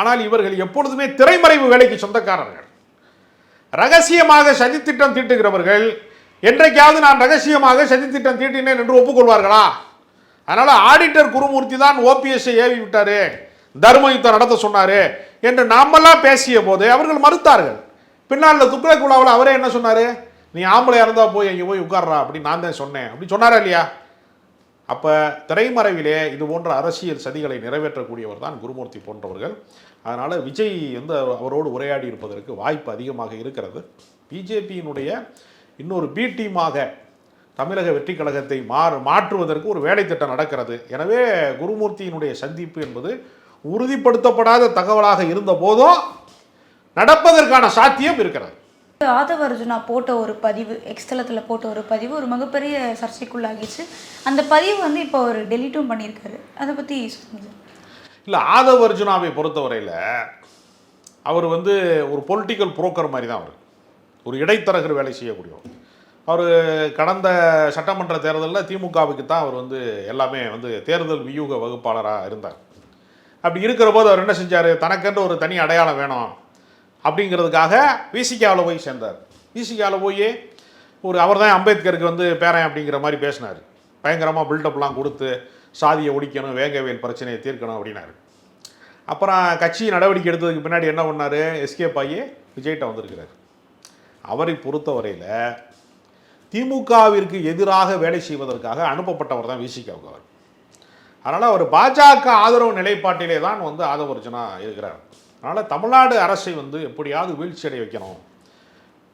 ஆனால் இவர்கள் எப்பொழுதுமே திரைமறைவு வேலைக்கு சொந்தக்காரர்கள். ரகசியமாக சதித்திட்டம் தீட்டுகிறவர்கள். என்றைக்காவது நான் ரகசியமாக சதித்திட்டம் தீட்டினேன் என்று ஒப்புக்கொள்வார்களா? அதனால் ஆடிட்டர் குருமூர்த்தி தான் ஓபிஎஸ்ஐ ஏவி விட்டாரு தர்ம யுத்தம் நடத்த சொன்னாரு என்று நாமெல்லாம் பேசிய போது அவர்கள் மறுத்தார்கள். பின்னால் துக்ளக் குழாவில் அவரே என்ன சொன்னார்? நீ ஆம்பளை இறந்தா போய் அங்கே போய் உட்கார்றா அப்படின்னு நான் தான் சொன்னேன். அப்படி சொன்னாரா இல்லையா? அப்போ திரைமறைவிலே இது போன்ற அரசியல் சதிகளை நிறைவேற்றக்கூடியவர் தான் குருமூர்த்தி போன்றவர்கள். அதனால் விஜய் வந்து அவரோடு உரையாடி இருப்பதற்கு வாய்ப்பு அதிகமாக இருக்கிறது. பிஜேபியினுடைய இன்னொரு பி டீமாக தமிழக வெற்றி கழகத்தை மாறு மாற்றுவதற்கு ஒரு வேலை திட்டம் நடக்கிறது. எனவே குருமூர்த்தியினுடைய சந்திப்பு என்பது உறுதிப்படுத்தப்படாத தகவலாக இருந்த போதும் நடப்பதற்கான சாத்தியம் இருக்கிறது. ஆதவ அர்ஜுனா போட்ட ஒரு பதிவு எக்ஸ்தலத்தில் போட்ட ஒரு பதிவு ஒரு மிகப்பெரிய சர்ச்சைக்குள்ளாகிச்சு அந்த பதிவு வந்து இப்போ அவர் டெலீட்டும் பண்ணியிருக்காரு. அதை பற்றி சொல்லுங்க. சார் இல்லை ஆதவ் அர்ஜுனாவை பொறுத்தவரையில் அவர் வந்து ஒரு பொலிட்டிக்கல் புரோக்கர் மாதிரி தான் அவர். ஒரு இடைத்தரகர் வேலை செய்யக்கூடியவர். அவர் கடந்த சட்டமன்ற தேர்தலில் திமுகவுக்கு தான் அவர் வந்து எல்லாமே வந்து தேர்தல் வியூக வகுப்பாளராக இருந்தார். அப்படி இருக்கிற போது அவர் என்ன செஞ்சார்? தனக்கென்று ஒரு தனி அடையாளம் வேணும். அப்படிங்கிறதுக்காக விசிகாவில் போய் சேர்ந்தார். விசிகாவில் போய் ஒரு அவர் தான் அம்பேத்கருக்கு வந்து பேரன் அப்படிங்கிற மாதிரி பேசினார். பயங்கரமாக பில்டப்லாம் கொடுத்து சாதியை ஒழிக்கணும் வேங்கவேல் பிரச்சனையை தீர்க்கணும் அப்படின்னாரு. அப்புறம் கட்சி நடவடிக்கை எடுத்ததுக்கு பின்னாடி என்ன பண்ணார்? எஸ்கேப் ஆகி விஜய்கிட்ட வந்திருக்கிறார். அவரை பொறுத்தவரையில் திமுகவிற்கு எதிராக வேலை செய்வதற்காக அனுப்பப்பட்டவர் தான் விசிகாவுக்கு அவர். அதனால் அவர் பாஜக ஆதரவு நிலைப்பாட்டிலே தான் வந்து ஆதவர்ஜனா இருக்கிறார். அதனால் தமிழ்நாடு அரசை வந்து எப்படியாவது வீழ்ச்சி அடைய வைக்கணும்.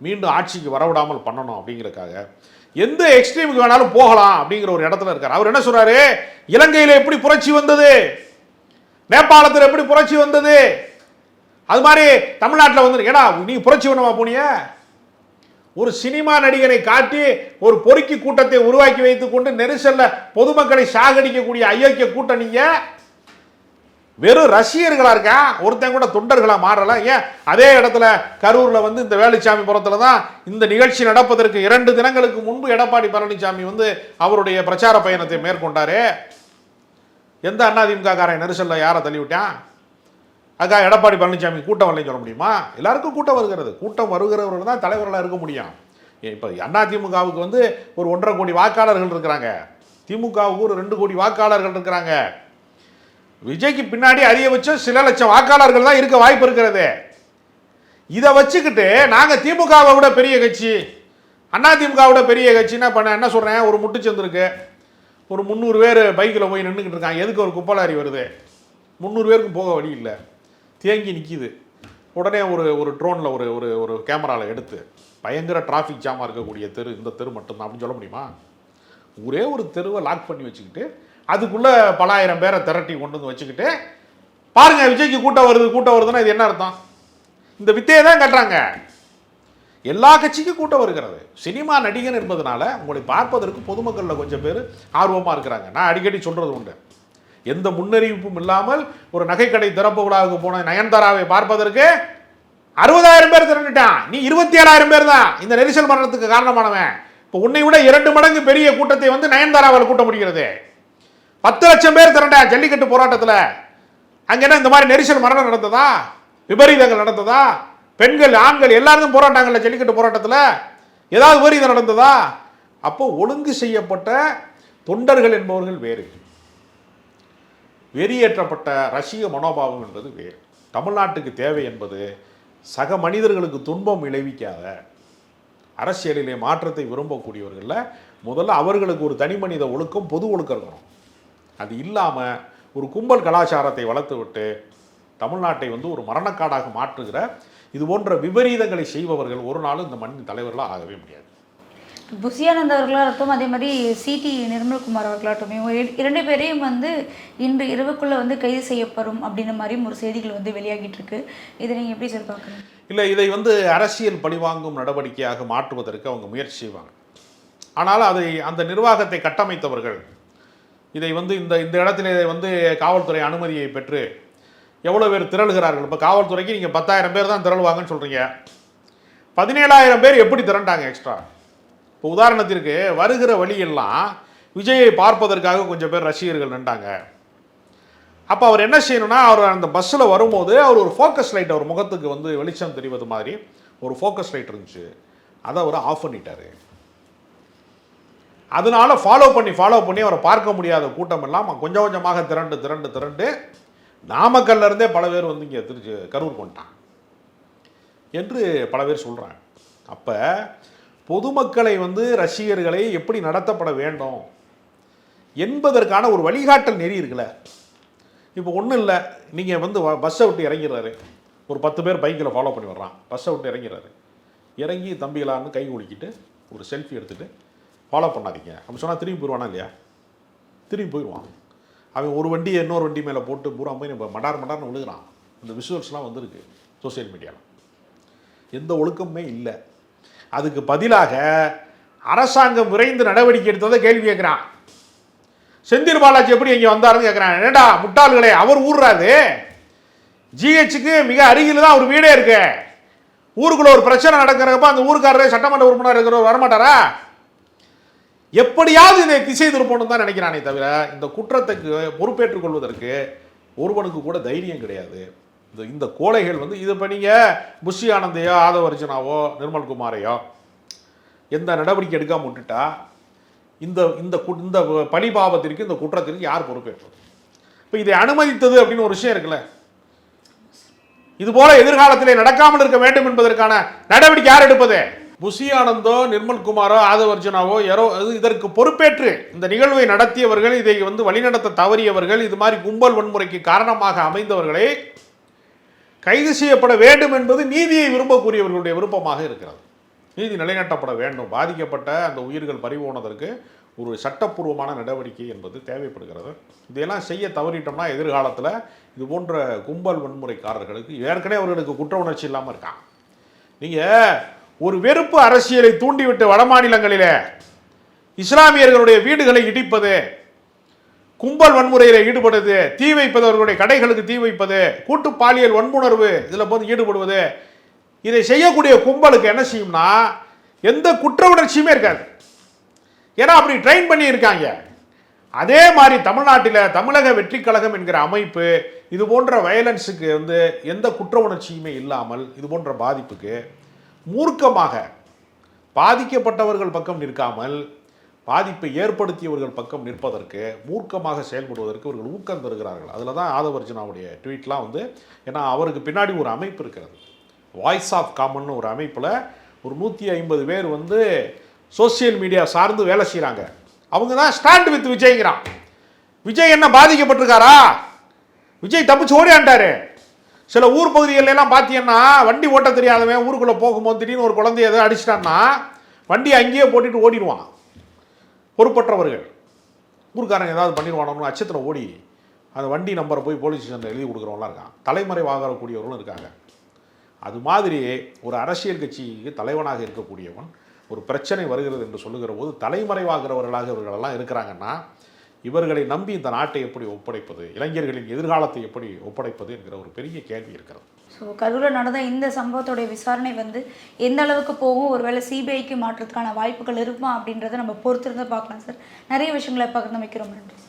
மீண்டும் ஆட்சிக்கு வரவிடாமல் பண்ணணும் அப்படிங்கிறதுக்காக. எந்த எக்ஸ்ட்ரீமுக்கு வேணாலும் போகலாம் அப்படிங்கிற ஒரு இடத்துல இருக்கார். அவர் என்ன சொல்கிறாரு இலங்கையில் எப்படி புரட்சி வந்தது? நேபாளத்தில் எப்படி புரட்சி வந்தது? அது மாதிரி தமிழ்நாட்டில் வந்து ஏடா நீ புரட்சி பண்ணவா போனிய? ஒரு சினிமா நடிகரை காட்டி ஒரு பொறுக்கி கூட்டத்தை உருவாக்கி வைத்துக்கொண்டு நெரிசலில் பொதுமக்களை சாகடிக்கக்கூடிய அயோக்கிய கூட்டம் வெறும் ரசிகர்களா இருக்கா? ஒருத்தன் கூட தொண்டர்களா மாறல. ஏன்? அதே இடத்துல கரூர்ல வந்து இந்த வேலுச்சாமி புறத்துல தான் இந்த நிகழ்ச்சி நடப்பதற்கு இரண்டு தினங்களுக்கு முன்பு எடப்பாடி பழனிசாமி வந்து அவருடைய பிரச்சார பயணத்தை மேற்கொண்டாரு. எந்த அதிமுக காரன் நெரிசலில் யாரை தள்ளிவிட்டான் அக்கா எடப்பாடி பழனிசாமி கூட்டம் வரலன்னு சொல்ல முடியுமா? எல்லாருக்கும் கூட்டம் வருகிறது. கூட்டம் வருகிறவர்கள் தான் தலைவர்களாக இருக்க முடியும். இப்போ அதிமுகவுக்கு வந்து ஒரு ஒன்றரை கோடி வாக்காளர்கள் இருக்கிறாங்க. திமுகவுக்கு ஒரு ரெண்டு கோடி வாக்காளர்கள் இருக்கிறாங்க. விஜய்க்கு பின்னாடி அதிகபட்சம் சில லட்சம் வாக்காளர்கள் தான் இருக்க வாய்ப்பு இருக்கிறது. இதை வச்சுக்கிட்டு நாங்கள் திமுகவை விட பெரிய கட்சி அண்ணா விட பெரிய கட்சின்னா பண்ண என்ன சொல்கிறேன் ஒரு முட்டுச்சந்திருக்கு ஒரு முந்நூறு பேர் பைக்கில் போய் நின்றுக்கிட்டு இருக்காங்க. எதுக்கு ஒரு குப்பலாரி வருது? முந்நூறு பேருக்கும் போக வழி இல்லை. தேங்கி நிற்கிது உடனே ஒரு ஒரு ட்ரோனில் ஒரு ஒரு ஒரு கேமராவில் எடுத்து பயங்கர டிராஃபிக் ஜாமாக இருக்கக்கூடிய தெரு இந்த தெரு மட்டும்தான் அப்படின்னு சொல்ல முடியுமா? ஒரே ஒரு தெருவை லாக் பண்ணி வச்சுக்கிட்டு அதுக்குள்ளே பலாயிரம் பேரை திரட்டி கொண்டு வந்து வச்சுக்கிட்டு பாருங்கள் விஜய்க்கு கூட்டம் வருது கூட்டம் வருதுன்னா இது என்ன அர்த்தம்? இந்த வித்தையை தான் கட்டுறாங்க. எல்லா கட்சிக்கும் கூட்டம் வருகிறது. சினிமா நடிகன் என்பதனால உங்களை பார்ப்பதற்கு பொதுமக்களில் கொஞ்சம் பேர் ஆர்வமாக இருக்கிறாங்க. நான் அடிக்கடி சொல்கிறது உண்டு. எந்த முன்னறிவிப்பும் இல்லாமல் ஒரு நகைக்கடை திறப்பு விழாவுக்கு போன நயன்தாராவை பார்ப்பதற்கு அறுபதாயிரம் பேர் திரண்டுட்டான். நீ இருபத்தி ஏழாயிரம் பேர் தான். இந்த நெரிசல் மரணத்துக்கு காரணமானவன். இப்போ உன்னை விட இரண்டு மடங்கு பெரிய கூட்டத்தை வந்து நயன்தாராவால் கூட்ட முடிகிறது. பத்து லட்சம் பேர் திரண்டா ஜல்லிக்கட்டு போராட்டத்தில். அங்கே என்ன இந்த மாதிரி நெரிசல் மரணம் நடந்ததா? விபரீதங்கள் நடந்ததா? பெண்கள் ஆண்கள் எல்லாருக்கும் போராட்டாங்கல்ல ஜல்லிக்கட்டு போராட்டத்தில்? ஏதாவது விபரீதம் நடந்ததா? அப்போ ஒழுங்கு செய்யப்பட்ட தொண்டர்கள் என்பவர்கள் வேறு. வெறியேற்றப்பட்ட ரசிக மனோபாவம் என்பது வேறு. தமிழ்நாட்டுக்கு தேவை என்பது சக மனிதர்களுக்கு துன்பம் விளைவிக்காத அரசியலிலே மாற்றத்தை விரும்பக்கூடியவர்களில் முதல்ல அவர்களுக்கு ஒரு தனி மனித ஒழுக்கம் பொது ஒழுக்கம் இருக்கணும். அது இல்லாமல் ஒரு கும்பல் கலாச்சாரத்தை வளர்த்து விட்டு தமிழ்நாட்டை வந்து ஒரு மரணக்காடாக மாற்றுகிற இது போன்ற விபரீதங்களை செய்பவர்கள் ஒரு நாளும் இந்த மண்ணின் தலைவர்களாக ஆகவே முடியாது. புசியானந்த் அவர்களாகட்டும் அதே மாதிரி சிடி நிர்மல்குமார் அவர்களாகட்டும் இவங்க இர- இரண்டு பேரையும் வந்து இன்று இரவுக்குள்ள வந்து கைது செய்யப்படும் அப்படின்ற மாதிரியும் ஒரு செய்திகள் வந்து வெளியாகிட்டு இருக்கு. இதை நீங்க எப்படி சார் பார்க்குறீங்க? இல்லை இதை வந்து அரசியல் பழிவாங்கும் நடவடிக்கையாக மாற்றுவதற்கு அவங்க முயற்சி செய்வாங்க. ஆனால் அதை அந்த நிர்வாகத்தை கட்டமைத்தவர்கள் இதை வந்து இந்த இந்த இடத்துல வந்து காவல்துறை அனுமதியை பெற்று எவ்வளோ பேர் திரளுகிறார்கள்? இப்போ காவல்துறைக்கு நீங்கள் பத்தாயிரம் பேர் தான் திரளுவாங்கன்னு சொல்கிறீங்க பதினேழாயிரம் பேர் எப்படி திரண்டாங்க எக்ஸ்ட்ரா இப்போ உதாரணத்திற்கு வருகிற வழியெல்லாம் விஜயை பார்ப்பதற்காக கொஞ்சம் பேர் ரசிகர்கள் நின்றாங்க. அப்போ அவர் என்ன செய்யணும்னா அவர் அந்த பஸ்ஸில் வரும்போது அவர் ஒரு ஃபோக்கஸ் லைட் அவர் முகத்துக்கு வந்து வெளிச்சம் தெரிவது மாதிரி ஒரு ஃபோக்கஸ் லைட் இருந்துச்சு. அதை அவர் ஆஃப் பண்ணிட்டார். அதனால் ஃபாலோ பண்ணி ஃபாலோ பண்ணி அவரை பார்க்க முடியாத கூட்டம் எல்லாம் கொஞ்சம் கொஞ்சமாக திரண்டு திரண்டு திரண்டு நாமக்கல்ல இருந்தே பல பேர் வந்து இங்கே திருச்சி கரூர் கொண்டான் என்று பல பேர் சொல்கிறாங்க அப்போ பொதுமக்களை வந்து ரசிகர்களை எப்படி நடத்தப்பட வேண்டும்? என்பதற்கான ஒரு வழிகாட்டல் நெறி இருக்குல்ல. இப்போ ஒன்றும் இல்லை நீங்கள் வந்து பஸ்ஸை விட்டு இறங்கிடுறாரு. ஒரு பத்து பேர் பைக்கில் ஃபாலோ பண்ணி வர்றான். பஸ்ஸை விட்டு இறங்கிறாரு இறங்கி தம்பிகளான்னு கை குலுக்கிட்டு ஒரு செல்ஃபி எடுத்துகிட்டு ஃபாலோ பண்ணாதீங்க. அப்படி சொன்னால் திரும்பி போயிடுவானா இல்லையா? திரும்பி போயிடுவான். அவன் ஒரு வண்டியை இன்னொரு வண்டி மேலே போட்டு பூரா போய் நம்ம மடார் மடார்னு விழுகிறான். இந்த விஷுவல்ஸ்லாம் வந்திருக்கு சோஷியல் மீடியாவில் எந்த ஒழுக்கமுமே இல்லை. அதுக்கு பதிலாக அரசாங்கம் விரைந்து நடவடிக்கை எடுத்ததை கேள்வி கேட்குறான். செந்தில் பாலாஜி எப்படி இங்கே வந்தாருன்னு கேட்குறான். ஏடா முட்டாள்களே அவர் ஊர்றாது ஜிஹெச்சுக்கு மிக அருகில் தான் அவர் வீடே இருக்கு. ஊருக்குள்ள ஒரு பிரச்சனை நடக்கிறப்ப அந்த ஊருக்காரரே சட்டமன்ற உறுப்பினர் இருக்கிறவர் வரமாட்டாரா? எப்படியாவது இதை திசை திருப்பணும் தான் நினைக்கிறானே தவிர இந்த குற்றத்துக்கு பொறுப்பேற்றுக் கொள்வதற்கு ஒருவனுக்கு கூட தைரியம் கிடையாது. இந்த இந்த கோழைகள் வந்து இது இப்போ நீங்கள் புஷி ஆனந்தையோ ஆதவர்ஜனாவோ நிர்மல்குமாரையோ எந்த நடவடிக்கை எடுக்காம விட்டுட்டா இந்த இந்த கு- இந்த பழி பாவத்திற்கு இந்த குற்றத்திற்கு யார் பொறுப்பேற்றது? இப்போ இதை அனுமதித்தது அப்படின்னு ஒரு விஷயம் இருக்குல்ல. இது போல எதிர்காலத்திலே நடக்காமல் இருக்க வேண்டும் என்பதற்கான நடவடிக்கை யார் எடுப்பது? புஷி ஆனந்தோ நிர்மல்குமாரோ ஆதவர்ஜுனாவோ யாரோ அது இதற்கு பொறுப்பேற்று இந்த நிகழ்வை நடத்தியவர்கள் இதை வந்து வழிநடத்த தவறியவர்கள் இது மாதிரி கும்பல் வன்முறைக்கு காரணமாக அமைந்தவர்களை கைது செய்யப்பட வேண்டும் என்பது நீதியை விரும்பக்கூடியவர்களுடைய விருப்பமாக இருக்கிறது. நீதி நிலைநாட்டப்பட வேண்டும். பாதிக்கப்பட்ட அந்த உயிர்கள் பறிபோனதற்கு ஒரு சட்டப்பூர்வமான நடவடிக்கை என்பது தேவைப்படுகிறது. இதையெல்லாம் செய்ய தவறிட்டோம்னா எதிர்காலத்தில் இது போன்ற கும்பல் வன்முறைக்காரர்களுக்கு ஏற்கனவே அவர்களுக்கு குற்ற உணர்ச்சி இல்லாமல் இருக்கான் நீங்கள் ஒரு வெறுப்பு அரசியலை தூண்டிவிட்டு வடமாநிலங்களிலே இஸ்லாமியர்களுடைய வீடுகளை இடிப்பது கும்பல் வன்முறையில் ஈடுபடுவது தீ வைப்பது அவர்களுடைய கடைகளுக்கு தீ வைப்பது கூட்டு பாலியல் வன்புணர்வு இதில் போது ஈடுபடுவது இதை செய்யக்கூடிய கும்பலுக்கு என்ன செய்யும்னா எந்த குற்ற உணர்ச்சியுமே இருக்காது. ஏன்னா அப்படி ட்ரெயின் பண்ணி இருக்காங்க அதே மாதிரி தமிழ்நாட்டில் தமிழக வெற்றி கழகம் என்கிற அமைப்பு இது போன்ற வயலன்ஸுக்கு வந்து எந்த குற்ற உணர்ச்சியுமே இல்லாமல் இது போன்ற பாதிப்புக்கு மூர்க்கமாக பாதிக்கப்பட்டவர்கள் பக்கம் நிற்காமல் பாதிப்பை ஏற்படுத்தியவர்கள் பக்கம் நிற்பதற்கு மூர்க்கமாக செயல்படுவதற்கு இவர்கள் ஊக்கம் தருகிறார்கள். அதில் தான் ஆதவர்ஜனாவுடைய ட்வீட்லாம் வந்து ஏன்னா அவருக்கு பின்னாடி ஒரு அமைப்பு இருக்கிறது. வாய்ஸ் ஆஃப் காமன் ஒரு அமைப்பில் ஒரு நூற்றி ஐம்பது பேர் வந்து சோஷியல் மீடியா சார்ந்து வேலை செய்கிறாங்க அவங்க தான் ஸ்டாண்ட் வித் விஜய்ங்கிறான். விஜய் என்ன பாதிக்கப்பட்டிருக்காரா? விஜய் தப்பிச்சு ஓடியாண்டாரு சில ஊர் பகுதிகளெல்லாம் பார்த்தீங்கன்னா வண்டி ஓட்ட தெரியாதவன் ஊருக்குள்ளே போகும்போது திடீர்னு ஒரு குழந்தைய எதாவது அடிச்சிட்டான்னா வண்டியை அங்கேயே போட்டுட்டு ஓடிடுவான். பொறுப்பற்றவர்கள். ஊருக்காரங்க ஏதாவது பண்ணிடுவானோன்னு அச்சத்தில் ஓடி அந்த வண்டி நம்பரை போய் போலீஸ் ஸ்டேஷனில் எழுதி கொடுக்குறவங்களாம் இருக்கான். தலைமறைவாகக்கூடியவர்களும் இருக்காங்க. அது மாதிரி ஒரு அரசியல் கட்சிக்கு தலைவனாக இருக்கக்கூடியவன் ஒரு பிரச்சனை வருகிறது என்று சொல்லுகிற போது தலைமறைவாகிறவர்களாக இவர்களெல்லாம் இருக்கிறாங்கன்னா இவர்களை நம்பி இந்த நாட்டை எப்படி ஒப்படைப்பது? இளைஞர்களின் எதிர்காலத்தை எப்படி ஒப்படைப்பது என்கிற ஒரு பெரிய கேள்வி இருக்கிறது. ஸோ கரூரில் நடந்த இந்த சம்பவத்தோடைய விசாரணை வந்து எந்த அளவுக்கு போகும்? ஒருவேளை சிபிஐக்கு மாற்றத்துக்கான வாய்ப்புகள் இருக்குமா அப்படின்றத நம்ம பொறுத்திருந்து பார்க்கலாம் சார் நிறைய விஷயங்களை பகிர்ந்து வைக்கிறோம். நன்றி